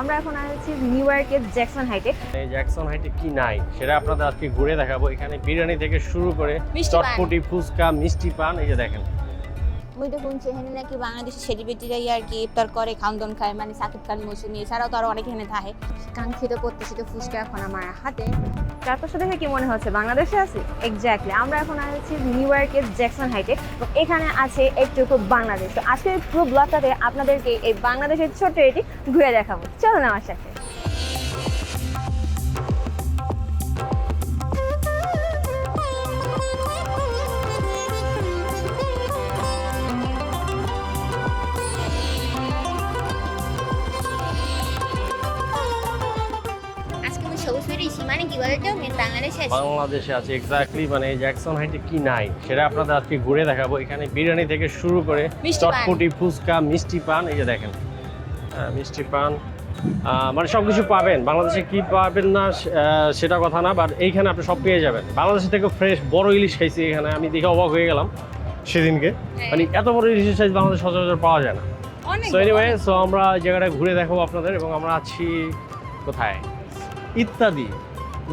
আমরা এখন আছি নিউ ইয়র্কের জ্যাকসন হাইটে। এই জ্যাকসন হাইটে কি নাই সেটা আপনাদের আজকে ঘুরে দেখাবো। এখানে বিরিয়ানি থেকে শুরু করে চটপটি ফুচকা মিষ্টি পান এই যে দেখেন। মুই তো শুনছি এখানে নাকি বাংলাদেশের সেলিব্রিটিরাই আর কি ইফতার করে খাওয়ান দাওয়ান খায় মানে সাকিব খান, মৌসুমি, এছাড়াও তো আরও অনেক এখানে থাকে। কাঙ্ক্ষিত প্রত্যাশিত ফুচকা এখন আমার হাতে। চারপাশে দেখে কি মনে হচ্ছে? বাংলাদেশে আছি? এক্স্যাক্টলি আমরা এখন আছি নিউ ইয়র্কের জ্যাকসন হাইটে এবং এখানে আছে একটুকু বাংলাদেশ। তো আজকের পুরো ব্লগটাতে আপনাদেরকে এই বাংলাদেশের ছোট্ট এটি ঘুরে দেখাবো। চলুন আমার সাথে। কি বাংলাদেশে আছি বাংলাদেশে আছে এক্স্যাক্টলি মানে এই জ্যাকসন হাইটে কি নাই? সেটা আপনাদের আজকে ঘুরে দেখাবো। এখানে বিরিয়ানি থেকে শুরু করে চটপটি ফুচকা মিষ্টি পান এই যে দেখেন। হ্যাঁ, মিষ্টি পান। মানে সব কিছু পাবেন। বাংলাদেশে কি পাবেন না সেটা কথা না বাট এইখানে আপনি সব পেয়ে যাবেন। বাংলাদেশ থেকে ফ্রেশ বড় ইলিশ খাইছি এখানে। আমি দেখে অবাক হয়ে গেলাম। সেদিনকে। মানে এত বড় ইলিশের সাইজ বাংলাদেশ সচরাচর পাওয়া যায় না। সো এনিওয়ে সো আমরা এই জায়গাটা ঘুরে দেখাবো আপনাদের এবং আমরা আছি কোথায়? ইত্যাদি।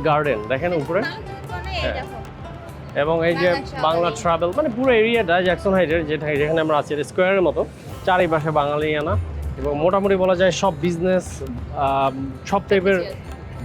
গার্ডেন দেখেন উপরে? হ্যাঁ। এবং এই যে বাংলা বাংলা ট্রাভেল মানে পুরো এরিয়াটা জ্যাকসন হাইটের যেটা যেখানে আমরা আছি স্কোয়ারের মতো। চারিপাশে বাঙালি আনা এবং মোটামুটি বলা যায় সব বিজনেস সব টাইপের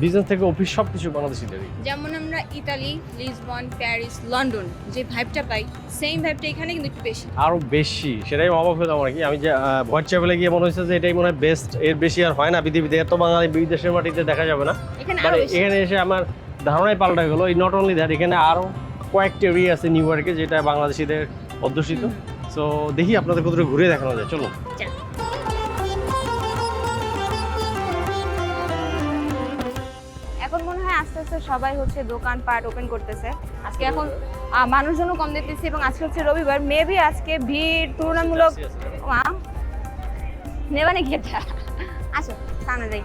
বিজনেস থেকে অফিস সব কিছু বাংলাদেশিদেরই যেমন আমরা ইতালি লিসবন প্যারিস লন্ডন যে ভাইবটা পাই সেম ভাইবটা এখানে কিন্তু একটু বেশি। আরও বেশি সেটাই অবাক হলাম আর কি। আমি যে ভয়েস ট্রাভেলে গিয়ে মনে হচ্ছে যে এটাই মনে হয় বেস্ট এর বেশি আর হয় না পৃথিবীতে। এত বাঙালি বিদেশের মাটিতে দেখা যাবে না। এখানে মানে এখানে এসে আমার ধারণাই পাল্টা গেলো। এই নট অনলি দ্যাট এখানে আরও কয়েকটি এরিয়া আছে নিউ ইয়র্কে যেটা বাংলাদেশিদের অধ্যুষিত। সো দেখি আপনাদের কোথাও ঘুরে দেখানো যায়। চলুন। আস্তে আস্তে সবাই হচ্ছে দোকান দোকানপাট ওপেন করতেছে। আজকে এখন মানুষজনও কম দেখতেছি এবং আজকে হচ্ছে রবিবার। মেবি আজকে ভিড় তুলনামূলক নেবা নাকি এটা আসো সামনে যাই।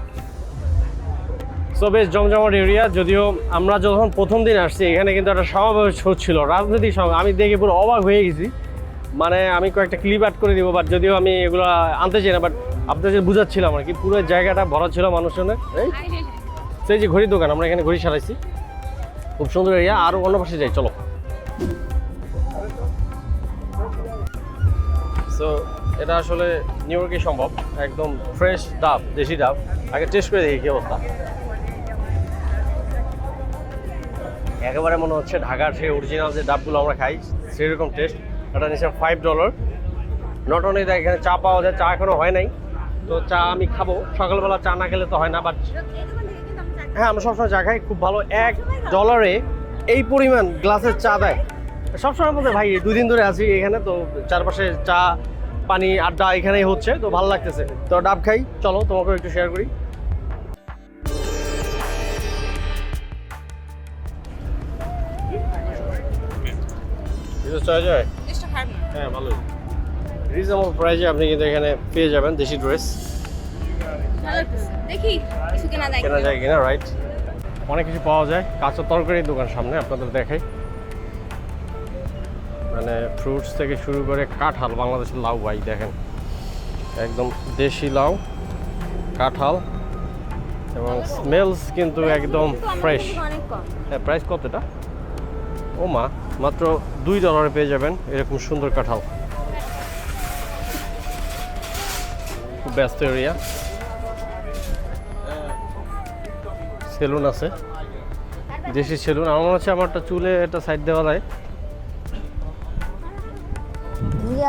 সো বেশ জমজমাট এরিয়া যদিও আমরা যখন প্রথম দিন আসছি এখানে কিন্তু একটা সমাবেশ হচ্ছিল রাজনৈতিক সমাবেশ আমি দেখে পুরো অবাক হয়ে গেছি। মানে আমি কয়েকটা ক্লিপ আর্ট করে দিব বাট যদিও আমি এগুলো আনতে চাই না বাট আপনাদের বুঝাচ্ছিলাম আর কি পুরো জায়গাটা ভরা ছিল মানুষজনের। এই সেই যে ঘড়ির দোকান, আমরা এখানে ঘড়ি সারাইছি। খুব সুন্দর এরিয়া। আরও অন্য পাশে যাই, চলো। সো এটা আসলে নিউ ইয়র্কে সম্ভব। একদম ফ্রেশ ডাব, দেশি ডাব। আগে টেস্ট করে দেখি কি অবস্থা। একেবারে মনে হচ্ছে ঢাকার সেই অরিজিনাল যে ডাবগুলো আমরা খাই, সেরকম টেস্ট এটা নিচ্ছে ফাইভ ডলার নট অনলি দেখ এখানে চা পাওয়া যায়, চা এখনও হয় নাই। তো চা আমি খাব। সকালবেলা চা না খেলে তো হয় না বাট হ্যাঁ আমরা সবসময় চা খাই খুব ভালো। এক ডলারে এই পরিমাণ গ্লাসের চা দেয়। সবসময় বলতে ভাই দুই দিন ধরে আছি এখানে তো চারপাশে চা পানি আড্ডা এখানেই হচ্ছে তো ভালো লাগতেছে। তো ডাব খাই চলো তোমাকে একটু শেয়ার করি। হ্যাঁ ভালোই রিজনেবল প্রাইসে আপনি কিন্তু এখানে পেয়ে যাবেন দেশি ড্রেস। দেখি কিছু কেনা যায় কেনা যায় কিনা রাইট অনেক কিছু পাওয়া যায়। কাঁচা তরকারির দোকান সামনে আপনাদের দেখাই। মানে ফ্রুটস থেকে শুরু করে কাঁঠাল বাংলাদেশের লাউ ভাই দেখেন। একদম দেশি লাউ কাঁঠাল এবং স্মেলস কিন্তু একদম ফ্রেশ হ্যাঁ প্রাইস কত এটা? ও মা মাত্র দুই ডলারে পেয়ে যাবেন এরকম সুন্দর কাঁঠাল। খুব ব্যস্ত এরিয়া সেলুন আছে। দেশি সেলুন। আমার মনে হচ্ছে আমার একটা চুলে একটা সাইড দেওয়া যায়।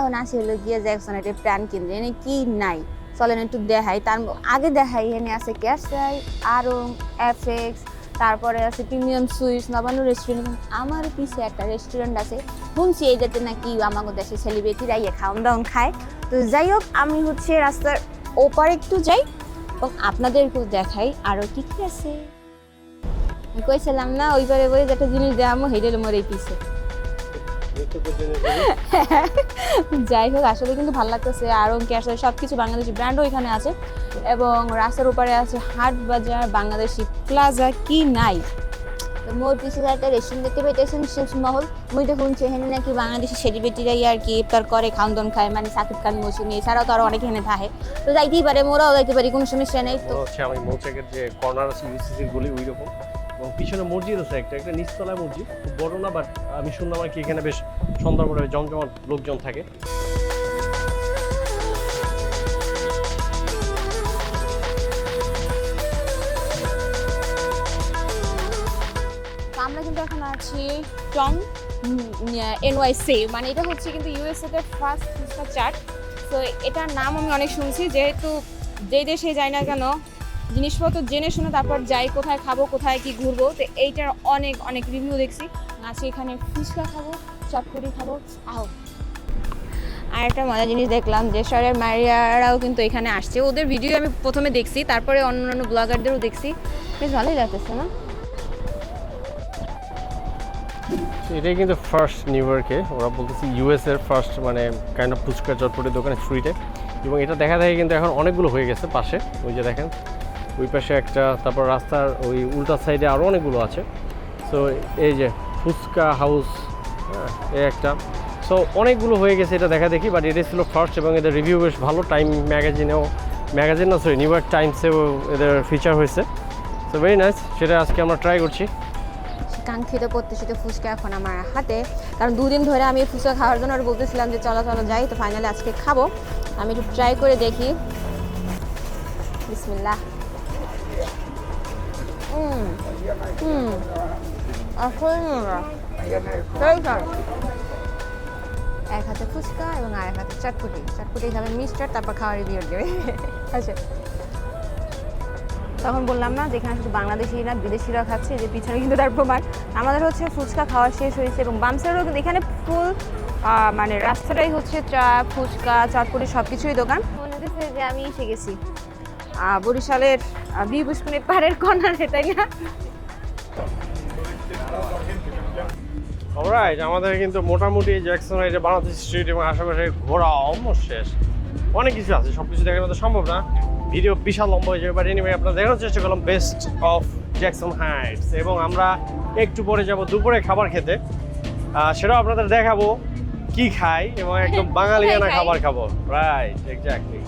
এখন আসি হলো গিয়ে জ্যাকসন এটা প্ল্যান কেন্দ্র এনে কি নাই? চলেন একটু দেখাই। তার আগে দেখাই এখানে আছে ক্যাশাই আরং এফএক্স তারপরে আছে প্রিমিয়াম সুইটস নবান্ন রেস্টুরেন্ট আমার পিছে একটা রেস্টুরেন্ট আছে। শুনছি এই যাতে নাকি আমাদের দেশে সেলিব্রিটিরা ইয়ে খাওয়ান দাওয়ান খায়। তো যাই হোক, আমি হচ্ছে রাস্তার ওপার একটু যাই। এবং আপনাদেরকেও দেখাই আরও কি কি আছে। কইছিলাম, না, ওইবারে বলে যেটা জিনিস দেখামো হেডেল মোর পিছে যাই হোক, আসলে কিন্তু ভালো লাগতেছে। আরং ক্যাশার সব কিছু বাংলাদেশি ব্র্যান্ডও এখানে আছে। এবং রাস্তার উপরে আছে হাট বাজার, বাংলাদেশি প্লাজা কি নাই? মোর পিছিয়ে একটা রেস্টুরেন্ট দেখতে পাইতেছেন শিবস মহল। মুই শুনছি এখানে নাকি বাংলাদেশের সেলিব্রিটিরাই আর কি ইফতার করে খাওন দাওন খায় মানে সাকিব খান, মৌসুমি, এছাড়াও তো আরও অনেক এখানে থাকে। তো যাইতেই পারে, মোরাও যাইতে পারি, কোনো সমস্যা নেই। তো আমি মৌচাকের যে কর্নার আছে ইউসিসির গলি ওই রকম পিছনে মসজিদ আছে একটা একটা নিচতলায় মসজিদ বড় না বাট আমি শুনলাম আর কি এখানে বেশ পরে জমজমাট লোকজন থাকে। আমরা কিন্তু এখন আছি টং এনওয়াইসি মানে এটা হচ্ছে কিন্তু ইউএসএ তে ফার্স্ট ফুচকা চাট তো এটার নাম আমি অনেক শুনছি, যেহেতু যেই দেশে যাই না কেন জিনিসপত্র জেনে শুনে তারপর যাই, কোথায় খাব, কোথায় কি ঘুরবো, তো এইটার অনেক অনেক রিভিউ দেখছি। আজকে এখানে ফুচকা খাব, চটপটি খাব, আও। আর একটা মজার জিনিস দেখলাম যে শহরের মারিয়ারাও কিন্তু এখানে আসছে। ওদের ভিডিও আমি প্রথমে দেখছি, তারপরে অন্যান্য ব্লগারদেরও দেখছি। বেশ ভালোই লাগতেছে, না? এটাই কিন্তু ফার্স্ট নিউ ইয়র্কে ওরা বলতেছে ইউএস এর ফার্স্ট মানে কাইন্ড অফ ফুচকা চটপটি দোকান স্ট্রিটে এবং এটা দেখা দেখে কিন্তু এখন অনেকগুলো হয়ে গেছে পাশে। ওই যে দেখেন। ওই পাশে একটা, তারপর রাস্তার ওই উল্টা সাইডে আরও অনেকগুলো আছে। সো এই যে ফুচকা হাউস এ একটা। সো অনেকগুলো হয়ে গেছে এটা দেখা দেখি বাট এটা ছিল ফার্স্ট এবং এদের রিভিউ বেশ ভালো। টাইম ম্যাগাজিনেও ম্যাগাজিন না সরি নিউ ইয়র্ক টাইমসেও এদের ফিচার হয়েছে। সো ভেরি নাইস সেটা আজকে আমরা ট্রাই করছি। কাঙ্ক্ষিত প্রত্যাশিত ফুচকা এখন আমার হাতে। কারণ দুদিন ধরে আমি ফুচকা খাওয়ার জন্য ওর বলতেছিলাম যে চলো চলো যাই, তো ফাইনালি আজকে খাব। আমি একটু ট্রাই করে দেখি। বিসমিল্লাহ। হুম। হুম। আসলে মজা। সেই স্বাদ। এক হাতে ফুচকা এবং আর এক হাতে চটপটি চটপটি খাবে মিস্টার তারপর আচ্ছা। তখন বললাম না যেখানে শুধু বাংলাদেশিরা বিদেশিরা খাচ্ছে যে পিছনে কিন্তু তার প্রমাণ। আমাদের হচ্ছে ফুচকা খাওয়া শেষ হয়েছে এবং বামসারও কিন্তু এখানে ফুল মানে রাস্তাটাই হচ্ছে চা, ফুচকা, চটপটি সব কিছুই দোকান। মনে হচ্ছে যে আমি এসে গেছি। বরিশালের বি পুষ্পনের পাহাড়ের কর্নারে তাই না? অলরাইট আমাদের কিন্তু মোটামুটি জ্যাকসন যে বাংলাদেশ স্ট্রিট এবং আশেপাশে ঘোরা অলমোস্ট শেষ। অনেক কিছু আছে সব কিছু দেখার মতো সম্ভব না। ভিডিও বিশাল লম্বা হয়ে যাবে বাট এনিওয়ে আপনারা দেখানোর চেষ্টা করলাম বেস্ট অফ জ্যাকসন হাইটস এবং আমরা একটু পরে যাব দুপুরে খাবার খেতে। সেটাও আপনাদের দেখাবো কি খাই এবং একদম বাঙালিয়ানা খাবার খাব। রাইট এক্স্যাক্টলি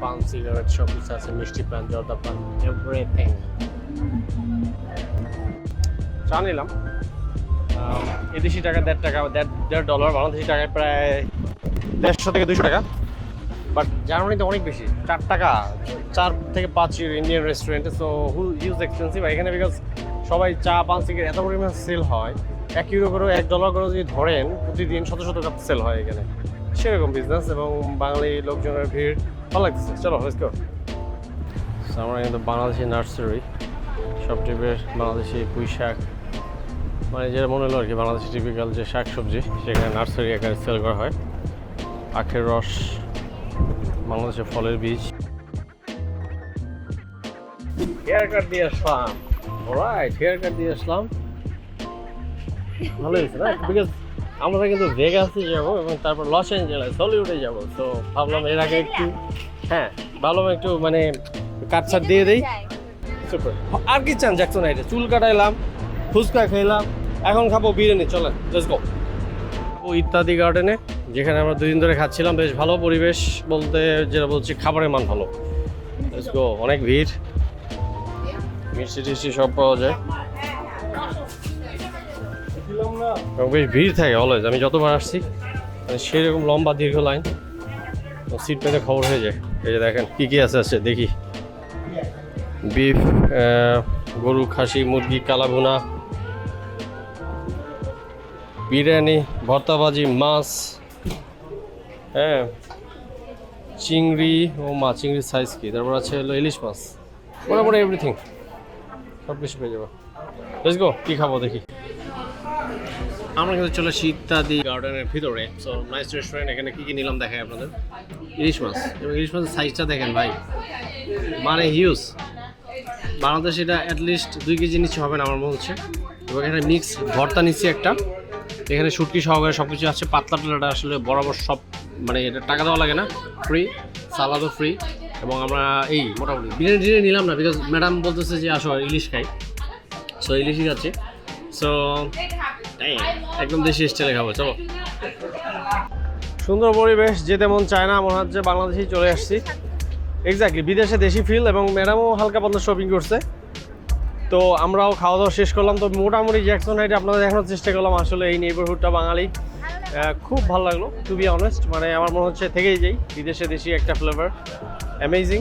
পান সিগারেট সব কিছু আছে মিষ্টি পান জর্দা পান এভরিথিং চা নিলাম। এদেশি টাকা দেড় টাকা, দেড় ডলার বাংলাদেশি টাকায় প্রায় দেড়শো থেকে দুশো টাকা। বাট জার্মানিতে অনেক বেশি, চার টাকা, চার থেকে পাঁচ ইন্ডিয়ান রেস্টুরেন্টে সো হু ইউজ এক্সপেন্সিভ এখানে বিকজ সবাই চা, পান সিগারেট এত পরিমাণ সেল হয়, এক ইউরো করে এক ডলার করে যদি ধরেন, প্রতিদিন শত শত কাপ সেল হয় এখানে। সেরকম বিজনেস এবং বাঙালি লোকজনের ভিড়। ভালো চলো লেটস গো আমরা কিন্তু বাংলাদেশি নার্সারি সব টাইপের বাংলাদেশি পুঁই শাক। মানে যেটা মনে হলো আর কি বাংলাদেশি টিপিক্যাল যে শাক সবজি সেখানে নার্সারি আকারে সেল করা হয়। আখের রস বাংলাদেশের ফলের বীজ। হেয়ার কাট দিয়ে আসলাম। রাইট হেয়ার কাট দিয়ে আসলাম। ভালো হয়েছে না? বিকজ আমরা কিন্তু ভেগাসে যাব এবং তারপর লস অ্যাঞ্জেলেস হলিউডে যাব। তো ভাবলাম এর আগে একটু হ্যাঁ ভালো একটু মানে কাট ছাট দিয়ে দেই। আর কি চান জ্যাকসন আইটে চুল কাটাইলাম, ফুচকা খেলাম, এখন খাব বিরিয়ানি, চলেন লেটস গো ও ইত্যাদি গার্ডেনে যেখানে আমরা দুদিন ধরে খাচ্ছিলাম, বেশ ভালো পরিবেশ বলতে যেটা বলছি, খাবারের মান ভালো। লেটস গো অনেক ভিড়। মিষ্টি টিষ্টি সব পাওয়া যায়। এবং বেশ ভিড় থাকে অলওয়েজ আমি যতবার আসছি মানে সেরকম লম্বা দীর্ঘ লাইন সিট পেতে খবর হয়ে যায়। এই যে দেখেন, কী কী আছে আছে, দেখি। বিফ গরু খাসি, মুরগি, কালাভুনা, বিরিয়ানি ভর্তাবাজি মাছ হ্যাঁ চিংড়ি, ও মাছ চিংড়ির সাইজ কি? তারপর আছে হলো ইলিশ মাছ। মোটামুটি এভরিথিং সব কিছু পেয়ে যাব। লেটস গো কী খাব দেখি। আমরা কিন্তু চলে আসি ইত্যাদি গার্ডেনের ভিতরে। সো নাইস রেস্টুরেন্ট এখানে কী কী নিলাম দেখাই আপনাদের? ইলিশ মাছ। এবং ইলিশ মাছের সাইজটা দেখেন ভাই। মানে হিউজ বাংলাদেশ এটা অ্যাটলিস্ট দুই কেজি নিচে হবে না আমার মনে হচ্ছে। এবং এখানে মিক্স ভর্তা নিচ্ছি একটা। এখানে শুটকি সহকারে সব কিছু আছে। পাতলা টাতলাটা আসলে বরাবর সব মানে এটা টাকা দেওয়া লাগে না। ফ্রি সালাদও ফ্রি এবং আমরা এই মোটামুটি বিরিয়ানি টিরিয়ানি নিলাম না বিকজ ম্যাডাম বলতেছে যে আসো, ইলিশ খাই। সো ইলিশই খাচ্ছি। সো একদম দেশি স্টাইলে খাব চলো। সুন্দর পরিবেশ যেতে মন চায় না মনে হচ্ছে বাংলাদেশেই চলে আসছি। এক্স্যাক্টলি বিদেশে দেশি ফিল এবং ম্যাডামও হালকা পাতলা শপিং করছে। তো আমরাও খাওয়া দাওয়া শেষ করলাম। তো মোটামুটি জ্যাকসন হাইটে আপনাদের দেখানোর চেষ্টা করলাম আসলে এই নেইবারহুডটা বাঙালি। খুব ভালো লাগল টু বি অনেস্ট মানে আমার মনে হচ্ছে থেকেই যাই। বিদেশে দেশি একটা ফ্লেভার অ্যামেজিং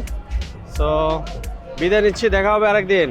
সো বিদায় নিচ্ছি দেখা হবে আরেকদিন।